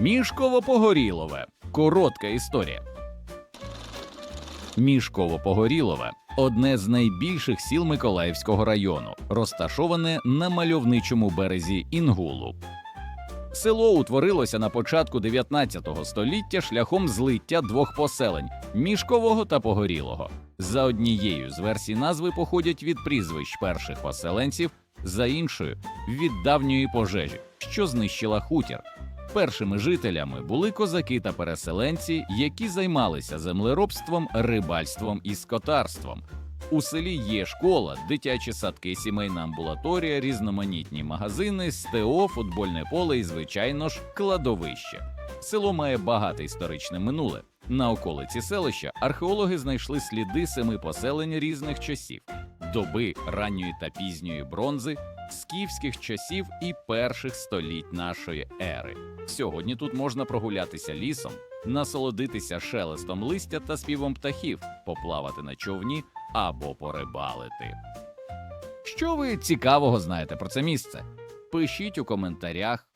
Мішково-Погорілове. Коротка історія. Мішково-Погорілове одне з найбільших сіл Миколаївського району, розташоване на мальовничому березі Інгулу. Село утворилося на початку 19 століття шляхом злиття двох поселень мішкового та погорілого. За однією з версій назви походять від прізвищ перших поселенців, за іншою від давньої пожежі, що знищила хутір. Першими жителями були козаки та переселенці, які займалися землеробством, рибальством і скотарством. У селі є школа, дитячі садки, сімейна амбулаторія, різноманітні магазини, СТО, футбольне поле і, звичайно ж, кладовище. Село має багате історичне минуле. На околиці селища археологи знайшли сліди семи поселень різних часів: доби ранньої та пізньої бронзи, скіфських часів і перших століть нашої ери. Сьогодні тут можна прогулятися лісом, насолодитися шелестом листя та співом птахів, поплавати на човні або порибалити. Що ви цікавого знаєте про це місце? Пишіть у коментарях,